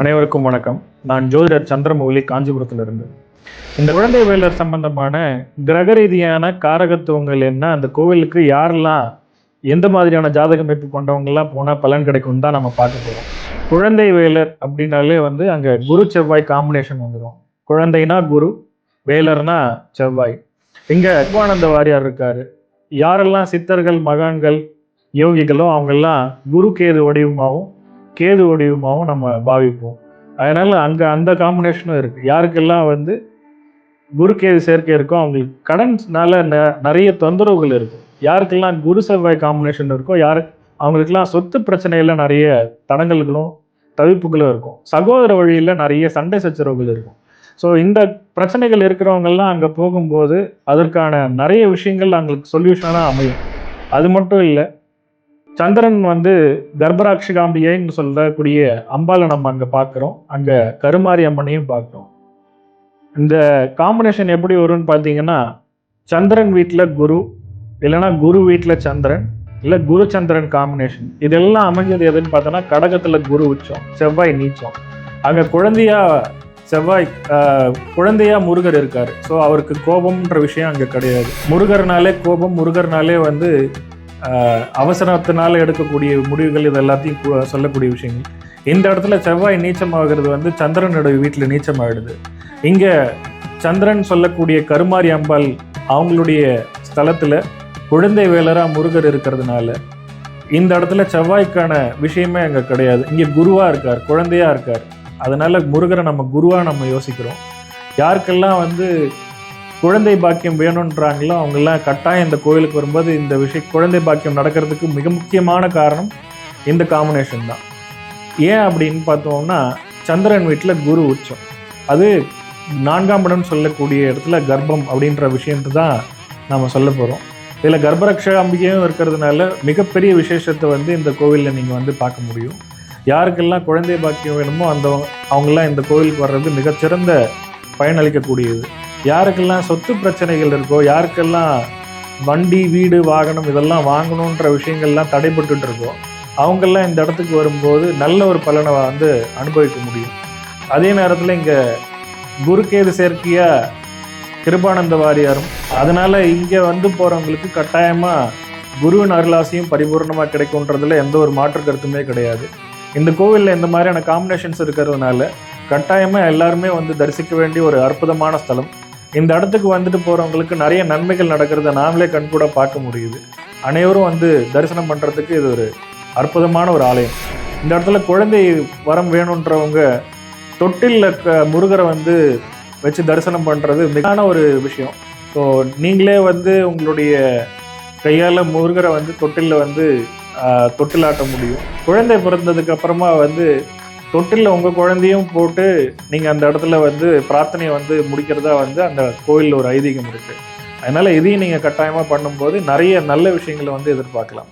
அனைவருக்கும் வணக்கம். நான் ஜோதிடர் சந்திரமௌலி காஞ்சிபுரத்திலிருந்து. இந்த குழந்தை வேலர் சம்பந்தமான கிரக ரீதியான காரகத்துவங்கள் என்ன? அந்த கோவிலுக்கு யாரெல்லாம் எந்த மாதிரியான ஜாதக அமைப்பு கொண்டவங்கெல்லாம் போனால் பலன் கிடைக்கும் தான் நம்ம பார்க்க போகிறோம் குழந்தை வேலர் அப்படின்னாலே வந்து அங்கே குரு செவ்வாய் காம்பினேஷன் வந்துடும் குழந்தைனா குரு வேலர்னா செவ்வாய். இங்கே சிவானந்த வாரியார் இருக்காரு. யாரெல்லாம் சித்தர்கள் மகான்கள் யோகிகளோ அவங்கெல்லாம் குரு கேது வடிவமாகவும் கேது வடிவமாகவும் நம்ம பாவிப்போம். அதனால் அங்கே அந்த காம்பினேஷனும் இருக்குது யாருக்கெல்லாம் வந்து குருக்கேது சேர்க்கை இருக்கோ அவங்களுக்கு கடன்ஸ்னால ந- நிறைய தொந்தரவுகள் இருக்கும் யாருக்கெல்லாம் குரு செவ்வாய் காம்பினேஷன் இருக்கோ யாரு அவங்களுக்கெல்லாம் சொத்து பிரச்சனையில் நிறைய தடங்கல்களும் தவிப்புகளும் இருக்கும். சகோதர வழியில் நிறைய சண்டை சச்சரவுகள் இருக்கும். ஸோ இந்த பிரச்சனைகள் இருக்கிறவங்கெல்லாம் அங்கே போகும்போது அதற்கான நிறைய விஷயங்கள் அவங்களுக்கு சொல்யூஷனாக அமையும். அது மட்டும் இல்லை சந்திரன் வந்து கர்ப்பராட்சிகாம்பிகைன்னு சொல்லக்கூடிய அம்பாளை நம்ம அங்கே பார்க்குறோம் அங்கே கருமாரி அம்மனையும் பார்க்குறோம் இந்த காம்பினேஷன் எப்படி வரும்னு பார்த்தீங்கன்னா சந்திரன் வீட்டில் குரு இல்லைன்னா குரு வீட்டில் சந்திரன் இல்லை குரு சந்திரன் காம்பினேஷன் இதெல்லாம் அமைஞ்சது எதுன்னு பார்த்தோன்னா கடகத்தில் குரு உச்சம் செவ்வாய் நீச்சம். அங்கே குழந்தையா செவ்வாய் குழந்தையா முருகர் இருக்கார். ஸோ அவருக்கு கோபம்ன்ற விஷயம் அங்கே கிடையாது. முருகர்னாலே கோபம் முருகர்னாலே வந்து அவசரத்தினால எடுக்கக்கூடிய முடிவுகள் இது எல்லாத்தையும் சொல்லக்கூடிய விஷயங்கள். இந்த இடத்துல செவ்வாய் நீச்சமாகிறது வந்து சந்திரனுடைய வீட்டில் நீச்சமாகிடுது இங்கே சந்திரன் சொல்லக்கூடிய கருமாரி அம்பாள் அவங்களுடைய ஸ்தலத்தில் குழந்தை வேலராக முருகர் இருக்கிறதுனால இந்த இடத்துல செவ்வாய்க்கான விஷயமே அங்கே கிடையாது. இங்கே குருவாக இருக்கார் குழந்தையாக இருக்கார். அதனால் முருகரை நம்ம குருவாக நம்ம யோசிக்கிறோம். யாருக்கெல்லாம் வந்து குழந்தை பாக்கியம் வேணுன்றாங்களோ அவங்கெல்லாம் கட்டாயம் இந்த கோயிலுக்கு வரும்போது இந்த விஷயம் குழந்தை பாக்கியம் நடக்கிறதுக்கு மிக முக்கியமான காரணம் இந்த காம்பினேஷன் தான். ஏன் அப்படின்னு பார்த்தோம்னா சந்திரன் வீட்டில் குரு உச்சம். அது நான்காம் இடம் சொல்லக்கூடிய இடத்துல கர்ப்பம் அப்படின்ற விஷயத்தை தான் நாம் சொல்ல போகிறோம் இதில் கர்ப்பரக்ஷ அம்பிகையும் இருக்கிறதுனால மிகப்பெரிய விசேஷத்தை வந்து இந்த கோவிலில் நீங்கள் வந்து பார்க்க முடியும். யாருக்கெல்லாம் குழந்தை பாக்கியம் வேணுமோ அந்த அவங்கெல்லாம் இந்த கோவிலுக்கு வர்றது மிகச்சிறந்த பயனளிக்கக்கூடியது. யாருக்கெல்லாம் சொத்து பிரச்சனைகள் இருக்கோ யாருக்கெல்லாம் வண்டி வீடு வாகனம் இதெல்லாம் வாங்கணுன்ற விஷயங்கள்லாம் தடைபட்டுட்டு இருக்கோ அவங்கெல்லாம் இந்த இடத்துக்கு வரும்போது நல்ல ஒரு பலனை வந்து அனுபவிக்க முடியும். அதே நேரத்தில் இங்கே குருகேது சேர்க்கையா கிருபானந்த வாரியாரும் அதனால் இங்கே வந்து போகிறவங்களுக்கு கட்டாயமாக குருவின் அருளாசியும் பரிபூர்ணமாக கிடைக்கும்ன்றதுல எந்த ஒரு மாற்று கருத்துமே கிடையாது. இந்த கோவிலில் இந்த மாதிரியான காம்பினேஷன்ஸ் இருக்கிறதுனால கட்டாயமாக எல்லாருமே வந்து தரிசிக்க வேண்டிய ஒரு அற்புதமான ஸ்தலம். இந்த இடத்துக்கு வந்துட்டு போகிறவங்களுக்கு நிறைய நன்மைகள் நடக்கிறத நாமளே கண்கூட பார்க்க முடியுது. அனைவரும் வந்து தரிசனம் பண்ணுறதுக்கு இது ஒரு அற்புதமான ஒரு ஆலயம். இந்த இடத்துல குழந்தை வரம் வேணுன்றவங்க தொட்டிலில் முருகரை வந்து வச்சு தரிசனம் பண்ணுறது மிகான ஒரு விஷயம். ஸோ நீங்களே வந்து உங்களுடைய கையால் முருகரை வந்து தொட்டிலில் வந்து தொட்டிலாட்ட முடியும். குழந்தை பிறந்ததுக்கு அப்புறமா வந்து தொட்டிலில் உங்கள் குழந்தையும் போட்டு நீங்கள் அந்த இடத்துல வந்து பிரார்த்தனையை வந்து முடிக்கிறதா வந்து அந்த கோயிலில் ஒரு ஐதீகம் இருக்குது அதனால் இதையும் நீங்கள் கட்டாயமாக பண்ணும்போது நிறைய நல்ல விஷயங்களை வந்து எதிர்பார்க்கலாம்.